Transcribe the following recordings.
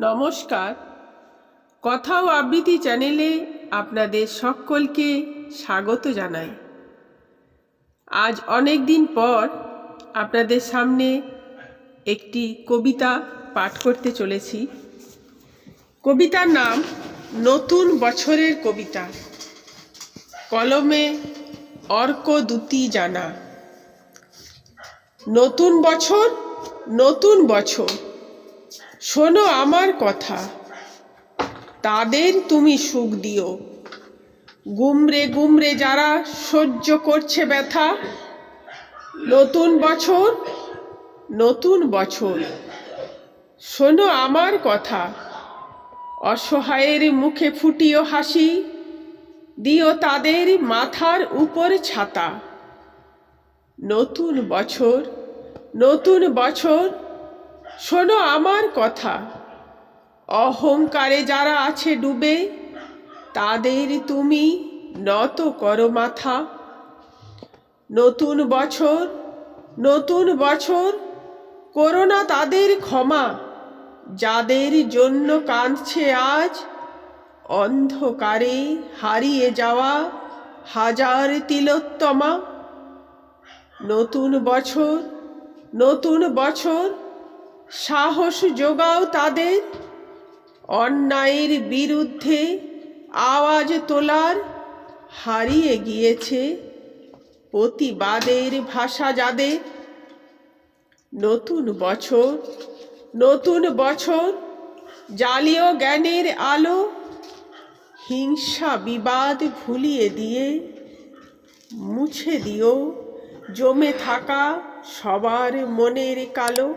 নমস্কার। কথা ও আবৃত্তি চ্যানেলে আপনাদের সকলকে স্বাগত জানাই। আজ অনেক দিন পর আপনাদের সামনে একটি কবিতা পাঠ করতে চলেছি। কবিতার নাম নতুন বছরের কবিতা। কলমে অর্ক দুতি জানা। নতুন বছর নতুন বছর। শোনো আমার কথা। তাদের তুমি সুখ দিও। গুমরে গুমরে যারা সহ্য করছে ব্যথা, নতুন বছর নতুন বছর। শোনো আমার কথা। অসহায়ের মুখে ফুটিও হাসি, দিও তাদের মাথার উপর ছাতা। নতুন বছর নতুন বছর শোনো আমার কথা। অহংকারে যারা আছে ডুবে, তাদের তুমি নত করো মাথা। নতুন বছর নতুন বছর করোনা তাদের ক্ষমা। যাদের জন্য কাঁদছে আজ, অন্ধকারে হারিয়ে যাওয়া হাজার তিলোত্তমা। নতুন বছর নতুন বছর সাহস যোগাও তাদের। অন্যায়ের বিরুদ্ধে আওয়াজ তোলার হারিয়ে গিয়েছে প্রতিবাদের ভাষা যাদের। নতুন বছর নতুন বছর জালীয় জ্ঞানের আলো, হিংসা বিবাদ ভুলিয়ে দিয়ে মুছে দিও। জমে থাকা সবার মনের কালো।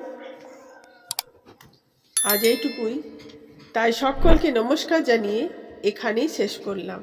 আজ এইটুকুই। তাই সকলকে নমস্কার জানিয়ে এখানেই শেষ করলাম।